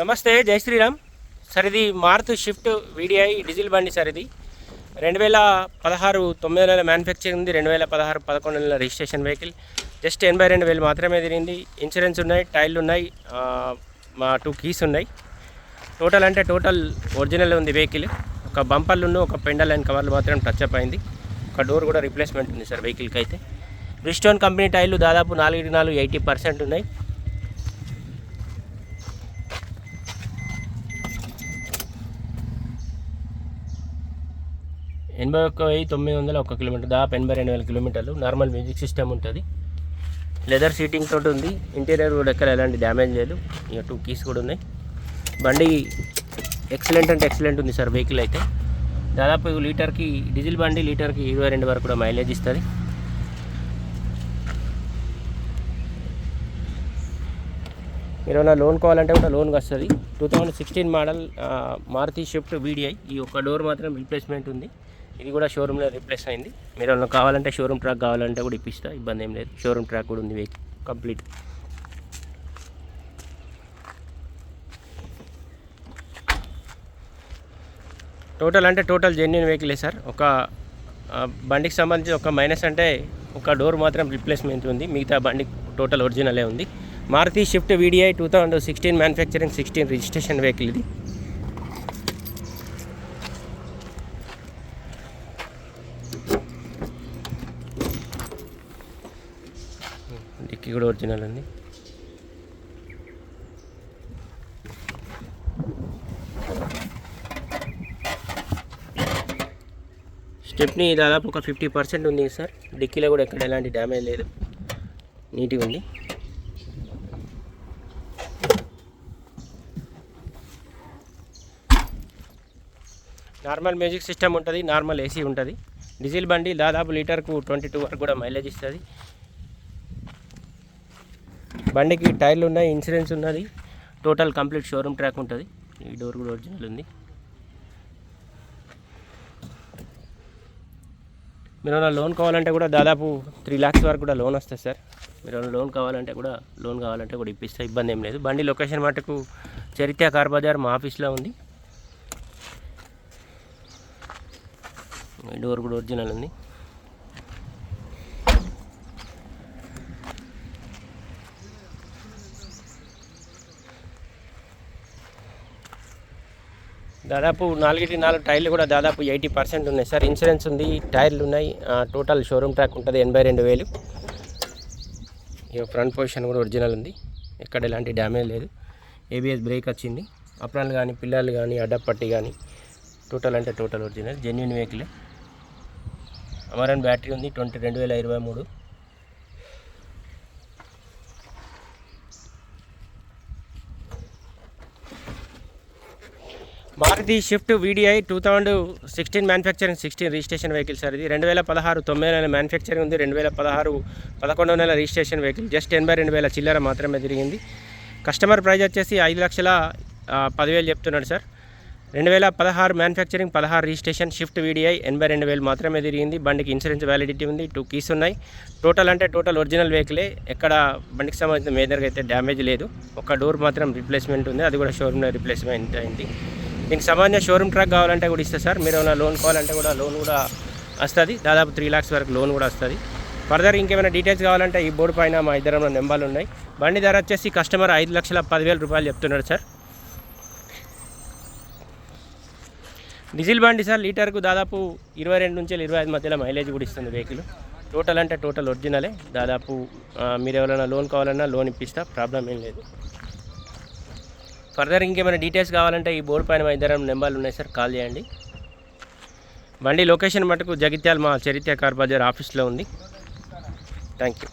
నమస్తే జై శ్రీరామ్. సార్ ఇది మారుతి షిఫ్ట్ వీడిఐ డీజిల్ బండి సార్ ఇది రెండు వేల పదహారు తొమ్మిది నెలల మ్యానుఫ్యాక్చరింగ్ ఉంది. రెండు వేల పదహారు పదకొండు నెలల రిజిస్ట్రేషన్ వెహికల్ జస్ట్ ఎనభై రెండు వేలు మాత్రమే తిరిగింది. ఇన్సూరెన్స్ ఉన్నాయి టైర్లు ఉన్నాయి మా టూ కీస్ ఉన్నాయి. టోటల్ అంటే టోటల్ ఒరిజినల్ ఉంది వెహికల్ ఒక బంపర్లు ఒక పెండల్ అండ్ కవర్లు మాత్రం టచ్ అప్ అయింది. ఒక డోర్ కూడా రిప్లేస్మెంట్ ఉంది సార్ వెహికల్కి అయితే. బ్రిస్టోన్ కంపెనీ టైర్లు దాదాపు నాలుగు నాలుగు ఎయిటీ పర్సెంట్ ఉన్నాయి. ఎనభై ఒక్క వెయ్యి తొమ్మిది వందల ఒక్క కిలోమీటర్ దాదాపు ఎనభై రెండు వేల కిలోమీటర్లు నార్మల్ మ్యూజిక్ సిస్టమ్ ఉంటుంది. లెదర్ సీటింగ్ తోటి ఉంది. ఇంటీరియర్ కూడా ఎక్కడ ఎలాంటి డ్యామేజ్ లేదు. ఇక టూ కీస్ కూడా ఉన్నాయి. బండి ఎక్సలెంట్ అంటే ఎక్సలెంట్ ఉంది సార్ వెహికల్ అయితే. దాదాపు లీటర్కి డీజిల్ బండి లీటర్కి ఇరవై రెండు వరకు కూడా మైలేజ్ ఇస్తుంది. మీరు ఏమైనా లోన్ కావాలంటే కూడా లోన్కి వస్తుంది. Two thousand sixteen model Maruti Swift VDI ఈ ఒక్క డోర్ మాత్రం రీప్లేస్మెంట్ ఉంది. ఇది కూడా షోరూంలో రీప్లేస్ అయింది. మీరు ఏమైనా కావాలంటే షోరూమ్ ట్రాక్ కావాలంటే కూడా ఇప్పిస్తా ఇబ్బంది ఏం లేదు. షోరూమ్ ట్రాక్ కూడా ఉంది వెహికల్ కంప్లీట్ టోటల్ అంటే టోటల్ జెన్యున్ వెహికలే సార్. ఒక బండికి సంబంధించి ఒక మైనస్ అంటే ఒక డోర్ మాత్రం రిప్లేస్మెంట్ ఉంది. మిగతా బండి టోటల్ ఒరిజినలే ఉంది. Maruti Swift VDI two thousand sixteen manufacturing sixteen registration vehicle ఇది. డిక్కీ కూడా ఒరిజినల్ ఉంది స్టెప్ని దాదాపు ఒక ఫిఫ్టీ పర్సెంట్ ఉంది సార్. డిక్కీలో కూడా ఎక్కడ ఎలాంటి డ్యామేజ్ లేదు. నీట్గా ఉంది. నార్మల్ మ్యూజిక్ సిస్టమ్ ఉంటుంది నార్మల్ ఏసీ ఉంటుంది. డీజిల్ బండి దాదాపు లీటర్కు ట్వంటీ టూ వరకు కూడా మైలేజ్ ఇస్తుంది. బండికి టైర్లు ఉన్నాయి ఇన్సూరెన్స్ ఉన్నది. టోటల్ కంప్లీట్ షోరూమ్ ట్రాక్ ఉంటుంది. ఈ డోర్ కూడా ఒరిజినల్ ఉంది. మీరు ఏమైనా లోన్ కావాలంటే కూడా దాదాపు త్రీ ల్యాక్స్ వరకు కూడా లోన్ వస్తుంది సార్. మీరు ఏమైనా లోన్ కావాలంటే కూడా లోన్ కావాలంటే కూడా ఇప్పిస్తే ఇబ్బంది ఏం లేదు. బండి లొకేషన్ మటుకు చరిత్ర కార్ బజార్ మా ఆఫీస్లో ఉంది. డోర్ కూడా ఒరిజినల్ ఉంది. దాదాపు నాలుగిటి నాలుగు టైర్లు కూడా దాదాపు ఎయిటీ పర్సెంట్ ఉన్నాయి. సార్ ఇన్సూరెన్స్ ఉంది టైర్లు ఉన్నాయి. ఆ, టోటల్ షోరూమ్ ట్రాక్ ఉంటుంది ఎనభై రెండు వేలు. ఇక ఫ్రంట్ పొజిషన్ కూడా ఒరిజినల్ ఉంది. ఎక్కడ ఎలాంటి డ్యామేజ్ లేదు. ఏబిఎస్ బ్రేక్ వచ్చింది. అప్రాన్లు కానీ పిల్లలు కానీ అడ్డపట్టి కానీ టోటల్ అంటే టోటల్ ఒరిజినల్ జెన్యున్ వెహికలే. అమరన్ బ్యాటరీ ఉంది ట్వంటీ రెండు వేల ఇరవై మూడు. Maruti Swift VDI two thousand sixteen manufacturing sixteen registration vehicle sir ఇది. రెండు వేల పదహారు తొమ్మిది నెల మ్యానుఫ్యాక్చరింగ్ ఉంది. రెండు వేల పదహారు పదకొండవ నెల రిజిస్ట్రేషన్ వెహికల్. జస్ట్ ఎనభై రెండు వేల చిల్లర మాత్రమే తిరిగింది. కస్టమర్ ప్రైజ్ వచ్చేసి ఐదు లక్షల పదివేలు చెప్తున్నాడు సార్. రెండు వేల పదహారు మ్యానుఫ్యాక్చరింగ్ పదహారు రిజిస్ట్రేషన్ షిఫ్ట్ వీడిఐ ఎనభై రెండు వేలు మాత్రమే తిరిగింది. బండికి ఇన్సూరెన్స్ వ్యాలిడిటీ ఉంది. టూ కీస్ ఉన్నాయి. టోటల్ అంటే టోటల్ ఒరిజినల్ వెహికలే. ఎక్కడ బండికి సంబంధించిన మేజర్గా అయితే డ్యామేజ్ లేదు. ఒక డోర్ మాత్రం రిప్లేస్మెంట్ ఉంది. అది కూడా షోరూమ్లో రిప్లేస్మెంట్ అయింది. దీనికి సంబంధించిన షోరూమ్ ట్రాక్ కావాలంటే కూడా ఇస్తే సార్. మీరు ఏమైనా లోన్ కావాలంటే కూడా లోన్ కూడా వస్తుంది. దాదాపు త్రీ ల్యాక్స్ వరకు లోన్ కూడా వస్తుంది. ఫర్దర్ ఇంకేమైనా డీటెయిల్స్ కావాలంటే ఈ బోర్డు పైన మా ఇద్దరు నెంబర్లు ఉన్నాయి. బండి ధర వచ్చేసి కస్టమర్ ఐదు లక్షల పదివేల రూపాయలు చెప్తున్నాడు సార్. డీజిల్ బండి సార్ లీటర్కు దాదాపు ఇరవై రెండు నుంచి ఇరవై ఐదు మధ్యలో మైలేజ్ కూడా ఇస్తుంది వెహికల్ టోటల్ అంటే టోటల్ ఒరిజినలే దాదాపు మీరు ఎవరైనా లోన్ కావాలన్నా లోన్ ఇప్పిస్తా. ప్రాబ్లం ఏం లేదు. ఫర్దర్ ఇంకేమైనా డీటెయిల్స్ కావాలంటే ఈ బోర్డు పైన మా ఇద్దరం నెంబర్లు ఉన్నాయి సార్ కాల్ చేయండి. బండి లొకేషన్ మటుకు జగిత్యాల మా చరిత్ర కార్ బజార్ ఆఫీస్లో ఉంది. Thank you.